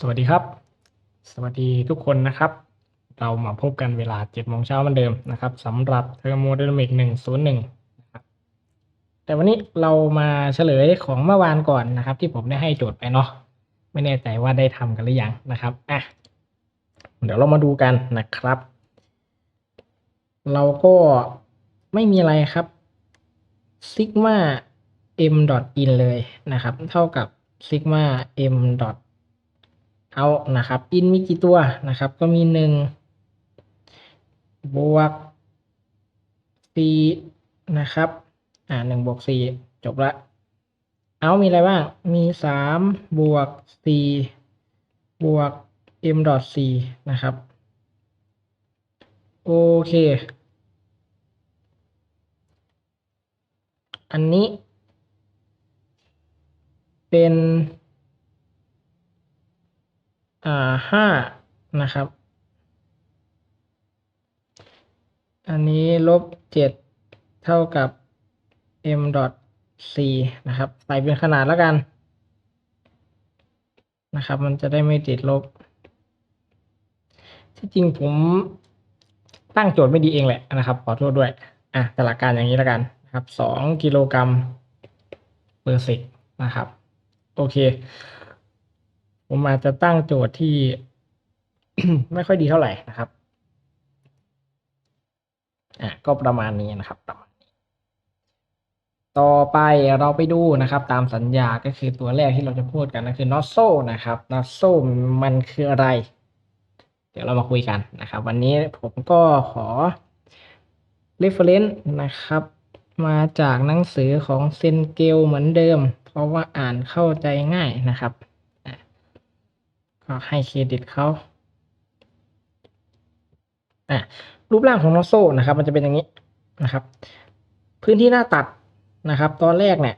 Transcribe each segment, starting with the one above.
สวัสดีครับ สวัสดีทุกคนนะครับ เรามาพบกันเวลา7โมงเช้าเหมือนเดิมนะครับสำหรับเทอร์โมไดนามิก101นะครับแต่วันนี้เรามาเฉลยของเมื่อวานก่อนนะครับ ที่ผมได้ให้โจทย์ไปเนาะไม่แน่ใจว่าได้ทำกันหรือยังนะครับอะเดี๋ยวเรามาดูกันนะครับ เราก็ไม่มีอะไรครับ sigma m dot in เลยนะครับ เท่ากับ sigma m dot out นะครับ in มีกี่ตัวนะครับ ก็มีหนึ่งบวกสี่นะครับ อ่าหนึ่งบวกสี่จบละเอามีอะไรบ้าง มีสามบวกสี่บวก m dot สี่นะครับ โอเค อันนี้ เป็น อ่าห้านะครับ อันนี้ลบเจ็ดเท่ากับ m dot สี่นะครับ ใส่เป็นขนาดแล้วกัน นะครับ มันจะได้ไม่ติดลบ ที่จริงผมตั้งโจทย์ไม่ดีเองแหละนะครับ ขอโทษด้วย อะแต่หลักการอย่างนี้แล้วกันนะครับสองกิโลกรัมเปอร์เซกนะครับ โอเค ผมอาจจะตั้งโจทย์ที่ ไม่ค่อยดีเท่าไหร่นะครับ อะก็ประมาณนี้นะครับประมาณนี้ต่อไปเราไปดูนะครับ ตามสัญญาก็คือตัวแรกที่เราจะพูดกันก็คือ nozzle นะครับ nozzle มันคืออะไร เดี๋ยวเรามาคุยกันนะครับ วันนี้ผมก็ขอ reference นะครับ มาจากหนังสือของเซนเกลเหมือนเดิม เพราะว่าอ่านเข้าใจง่ายนะครับ ก็ให้เครดิตเขาอะรูปร่างของนอโซนะครับ มันจะเป็นอย่างนี้นะครับ พื้นที่หน้าตัดนะครับ ตอนแรกเนี่ย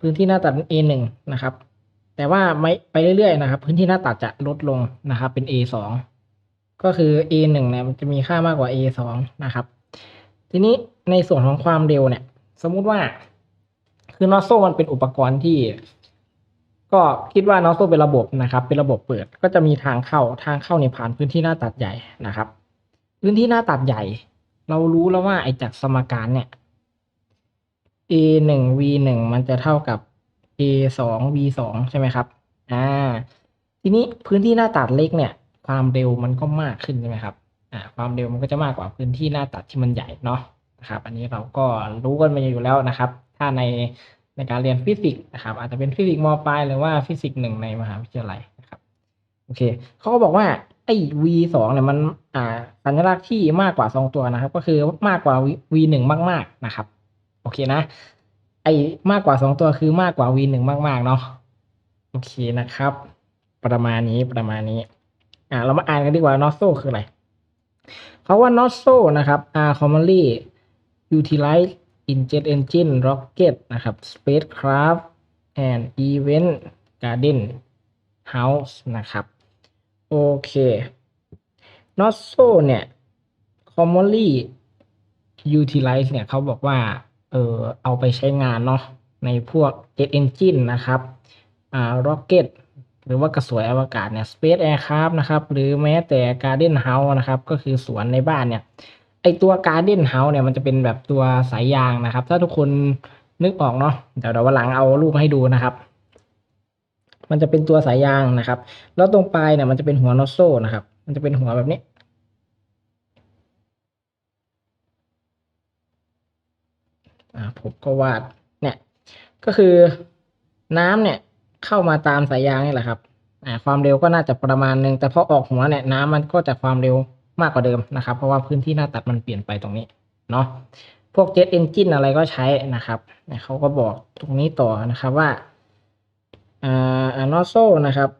พื้นที่หน้าตัดเป็น A หนึ่งนะครับ แต่ว่าไม่ไปเรื่อยๆนะครับ พื้นที่หน้าตัดจะลดลงนะครับ เป็น A สองก็คือ A หนึ่งเนี่ยมันจะมีค่ามากกว่า A สองนะครับ ทีนี้ในส่วนของความเร็วเนี่ย สมมุติว่าคือนอโซมันเป็นอุปกรณ์ที่ ก็คิดว่านอโซเป็นระบบนะครับ เป็นระบบเปิดก็จะมีทางเข้าทางเข้าในผ่านพื้นที่หน้าตัดใหญ่นะครับ พื้นที่หน้าตัดใหญ่ เรารู้แล้วว่าไอ้จากสมการเนี่ย a หนึ่ง v หนึ่งมันจะเท่ากับ a สอง v สองใช่ไหมครับอ่าทีนี้พื้นที่หน้าตัดเล็กเนี่ย ความเร็วมันก็มากขึ้นใช่ไหมครับอ่าความเร็วมันก็จะมากกว่าพื้นที่หน้าตัดที่มันใหญ่เนาะนะครับ อันนี้เราก็รู้กันมาอยู่แล้วนะครับ ถ้าใน ในการเรียนฟิสิกส์นะครับ อาจจะเป็นฟิสิกส์มปลายหรือว่าฟิสิกส์หนึ่งในมหาวิทยาลัยนะครับโอเคเขาก็บอกว่าไอ้ v สองเนี่ยมันอ่าสัญลักษณ์ที่มากกว่าสองตัวนะครับ ก็คือมากกว่า v หนึ่งมาก ๆนะครับ โอเคนะ ไอ้มากกว่าสองตัวคือมากกว่า v หนึ่งมาก ๆ เนาะโอเคนะครับ ประมาณนี้ประมาณนี้ อ่าเรามาอ่านกันดีกว่า nozzle คืออะไรเขาว่า nozzle นะครับ are commonly utilized in jet engine rocket นะครับ spacecraft and event garden house นะครับ โอเค nozzle เนี่ย commonly utilize เนี่ยเขาบอกว่า เออเอาไปใช้งานเนาะในพวก jet engine นะครับ อ่า rocket หรือว่ากระสวยอวกาศเนี่ย space aircraft นะครับ หรือแม้แต่ garden house นะครับ ก็คือสวนในบ้านเนี่ย ไอตัว garden house เนี่ยมันจะเป็นแบบตัวสายยางนะครับ ถ้าทุกคนนึกออกเนาะเดี๋ยวเดี๋ยววันหลังเอารูปมาให้ดูนะครับ มันจะเป็นตัวสายยางนะครับ แล้วตรงปลายเนี่ยมันจะเป็นหัว nozzle นะครับ มันจะเป็นหัวแบบนี้อ่าผมก็วาดเนี่ยก็คือน้ำเนี่ยเข้ามาตามสายยางนี่แหละครับอความเร็วก็น่าจะประมาณนึงแต่พอออกหัวเนี่ยน้ำมันก็จะความเร็ว มากกว่าเดิมนะครับ เพราะว่าพื้นที่หน้าตัดมันเปลี่ยนไปตรงนี้เนาะพวกเจ็ตเอนจินอะไรก็ใช้นะครับเขาก็บอกตรงนี้ต่อนะครับว่าอ่านอโซนะครับ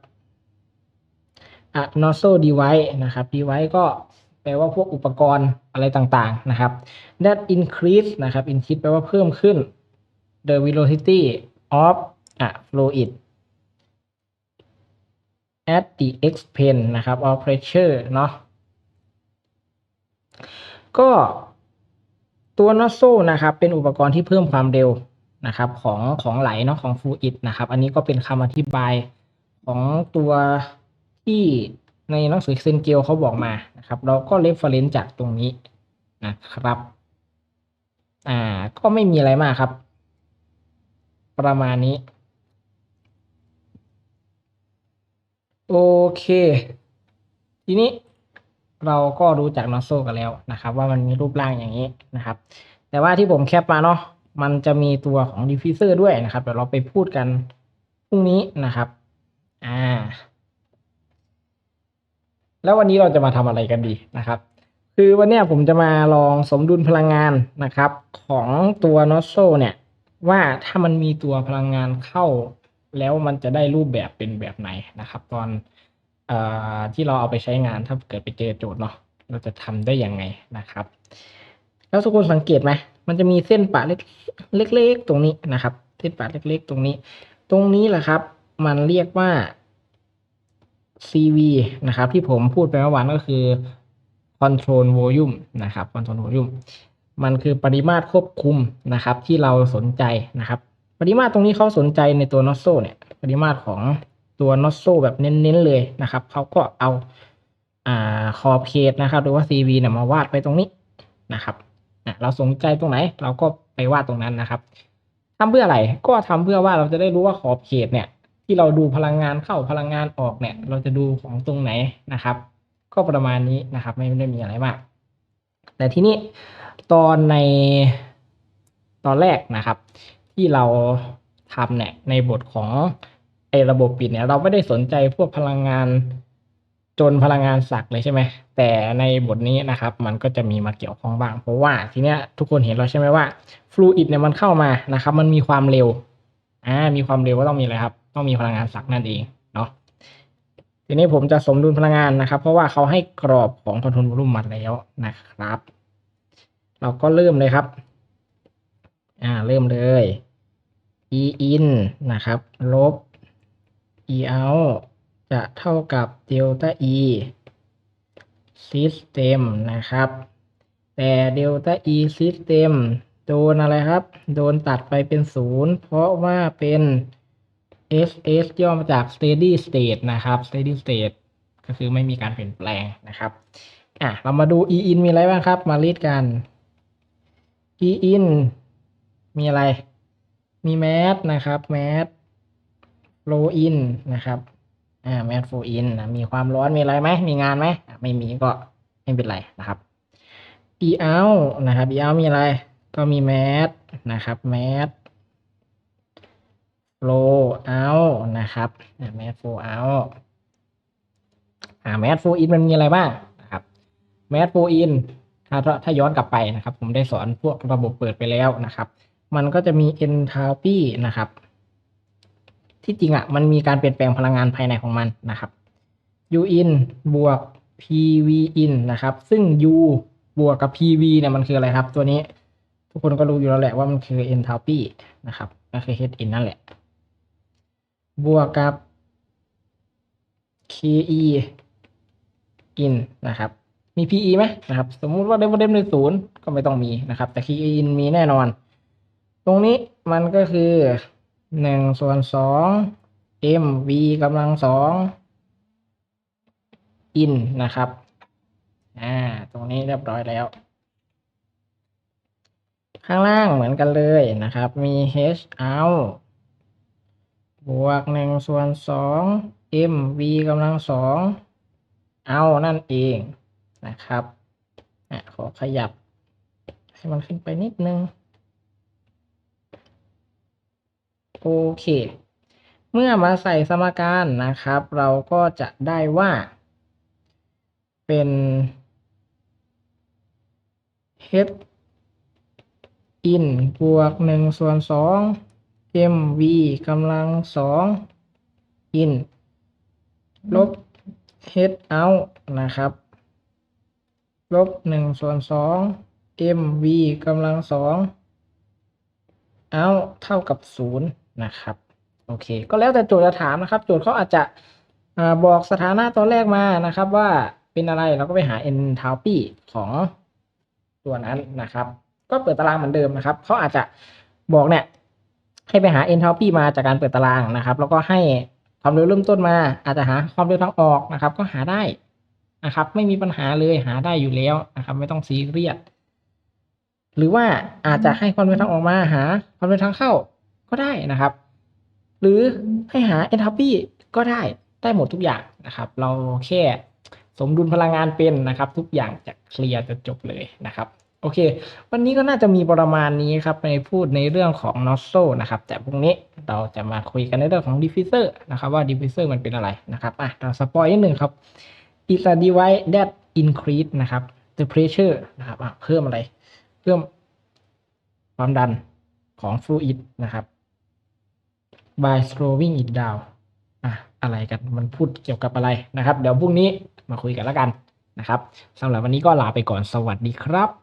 อ่านอโซดีไวนะครับดีไวก็แปลว่าพวกอุปกรณ์อะไรต่างๆนะครับ that increase นะครับ increase แปลว่าเพิ่มขึ้น the velocity of a fluid at the expense นะครับ of pressure เนาะ ก็ตัว nozzle นะครับ เป็นอุปกรณ์ที่เพิ่มความเร็วนะครับ ของของไหลเนาะของ fluid นะครับ อันนี้ก็เป็นคำอธิบายขของตัวที่ในหนังสือเซนเกลเขาบอกมานะครับ เราก็เรฟเฟรนซ์จากตรงนี้นะครับ อ่า ก็ไม่มีอะไรมากครับ ประมาณนี้ โอเค ทีนี้ เราก็รู้จักนอสโซกันแล้วนะครับ ว่ามันมีรูปร่างอย่างนี้นะครับ แต่ว่าที่ผมแคปมาเนาะมันจะมีตัวของดิฟฟิเซอร์ด้วยนะครับเดี๋ยวเราไปพูดกันพรุ่งนี้นะครับอ่าแล้ววันนี้เราจะมาทำอะไรกันดีนะครับ คือวันนี้ผมจะมาลองสมดุลพลังงานนะครับ ของตัวนอสโซเนี่ย ว่าถ้ามันมีตัวพลังงานเข้า แล้วมันจะได้รูปแบบเป็นแบบไหนนะครับ ตอน ที่เราเอาไปใช้งานถ้าเกิดไปเจอโจทย์เนาะเราจะทำได้ยังไงนะครับ แล้วทุกคนสังเกตไหมมันจะมีเส้นปะเล็กเล็กๆตรงนี้นะครับ เส้นปะเล็ก ๆ ตรงนี้ ตรงนี้แหละครับ มันเรียกว่า CV นะครับ ที่ผมพูดไปเมื่อวานก็คือ control volume นะครับ control volume มันคือปริมาตรควบคุมนะครับ ที่เราสนใจนะครับ ปริมาตรตรงนี้เขาสนใจในตัวนอสโซเนี่ย ปริมาตรของ ตัวนอสโซแบบเน้นๆเลยนะครับเขาก็เอาอ่าขอบเขตนะครับ หรือว่า CV เนี่ยมาวาดไปตรงนี้นะครับอะเราสนใจตรงไหน เราก็ไปวาดตรงนั้นนะครับทำเพื่ออะไรก็ทำเพื่อว่าเราจะได้รู้ว่าขอบเขตเนี่ย ที่เราดูพลังงานเข้าพลังงานออกเนี่ย เราจะดูของตรงไหนนะครับ ก็ประมาณนี้นะครับ ไม่ได้มีอะไรมาก แต่ทีนี้ตอนในตอนแรกนะครับ ที่เราทำเนี่ยในบทของ ไอ้ระบบปิดเนี่ยเราไม่ได้สนใจพวกพลังงานจนพลังงานสักเลยใช่ไหมแต่ในบทนี้นะครับมันก็จะมีมาเกี่ยวข้องบ้าง เพราะว่าทีเนี้ยทุกคนเห็นแล้วใช่ไหมว่าฟลูอิดเนี่ยมันเข้ามานะครับ มันมีความเร็วอ่ามีความเร็วก็ต้องมีอะไรครับ ต้องมีพลังงานสักนั่นเองเนาะทีนี้ผมจะสมดุลพลังงานนะครับ เพราะว่าเขาให้กรอบของคอนโทรลวอลุ่มมาแล้วนะครับ เราก็เริ่มเลยครับ อ่าเริ่มเลย e in นะครับ ลบ e out จะเท่ากับ delta e system นะครับ แต่ delta e system โดนอะไรครับ โดนตัดไปเป็นศูนย์เพราะว่าเป็น ss ย่อมาจาก steady state นะครับ steady state ก็คือไม่มีการเปลี่ยนแปลงนะครับอะเรามาดู e in มีอะไรบ้างครับ มาลีดกัน e in มีอะไร มี math นะครับแมส math flow in นะครับอ่า math flow in นะมีความร้อนมีอะไรไหมมีงานไหมไม่มีก็ไม่เป็นไรนะครับ e out นะครับ e out มีอะไร ก็มี mat นะครับ math flow out นะครับอ่า math flow out อ่า mat flow in มันมีอะไรบ้างนะครับ math flow in ถ้าถ้าย้อนกลับไปนะครับ ผมได้สอนพวกระบบเปิดไปแล้วนะครับ มันก็จะมี enthalpy นะครับ ที่จริงอะมันมีการเปลี่ยนแปลงพลังงานภายในของมันนะครับ u in บวก pv in นะครับ ซึ่ง u บวกกับ pv เนี่ยมันคืออะไรครับ ตัวนี้ทุกคนก็รู้อยู่แล้วแหละว่ามันคือ enthalpy นะครับ ก็คือ h in นั่นแหละ บวกกับ ke in นะครับ มี PE ไหมนะครับ สมมุติว่าเดมเดมในศูนย์ก็ไม่ต้องมีนะครับ แต่ ke in มีแน่นอน ตรงนี้มันก็คือ หนึ่งส่วนสอง mv กำลังสอง in นะครับ อ่า ตรงนี้เรียบร้อยแล้ว ข้างล่างเหมือนกันเลยนะครับ มี h out บวกหนึ่งส่วนสอง mv กำลังสอง เอานั่นเองนะครับอะขอขยับ ให้มันขึ้นไปนิดนึง โอเค เมื่อมาใส่สมการนะครับ เราก็จะได้ว่า เป็น h in บวกหนึ่งส่วนสอง mv กำลังสอง in ลบ h out นะครับ ลบหนึ่งส่วนสอง mv กำลังสอง out เท่ากับศูนย์ นะครับโอเค ก็แล้วแต่โจทย์จะถามนะครับ โจทย์เขาอาจจะบอกสถานะตอนแรกมานะครับ ว่าเป็นอะไรเราก็ไปหา enthalpy ของตัวนั้นนะครับ ก็เปิดตารางเหมือนเดิมนะครับเขาอาจจะบอกเนี่ยให้ไปหา enthalpy มาจากการเปิดตารางนะครับ แล้วก็ให้ความเร็วเริ่มต้นมา อาจจะหาความเร็วทางออกนะครับ ก็หาได้นะครับ ไม่มีปัญหาเลยหาได้อยู่แล้วนะครับ ไม่ต้องซีเรียสหรือว่าอาจจะให้ความเร็วทางออกมาหา ความเร็วทางเข้า ก็ได้นะครับ หรือให้หา enthalpy ก็ได้ได้หมดทุกอย่างนะครับ เราแค่สมดุลพลังงานเป็นนะครับ ทุกอย่างจะเคลียร์จะจบเลยนะครับโอเค วันนี้ก็น่าจะมีประมาณนี้ครับในพูดในเรื่องของ nozzle นะครับ แต่พรุ่งนี้เราจะมาคุยกันในเรื่องของ diffuser นะครับว่า diffuser มันเป็นอะไรนะครับอะเราสปอยนิดหนึ่งครับ is a device that increase นะครับ the pressure นะครับอะเพิ่มอะไร เพิ่มความดันของ fluid นะครับ by slowing it down อะอะไรกันมันพูดเกี่ยวกับอะไรนะครับ เดี๋ยวพรุ่งนี้มาคุยกันแล้วกันนะครับสำหรับวันนี้ก็ลาไปก่อนสวัสดีครับ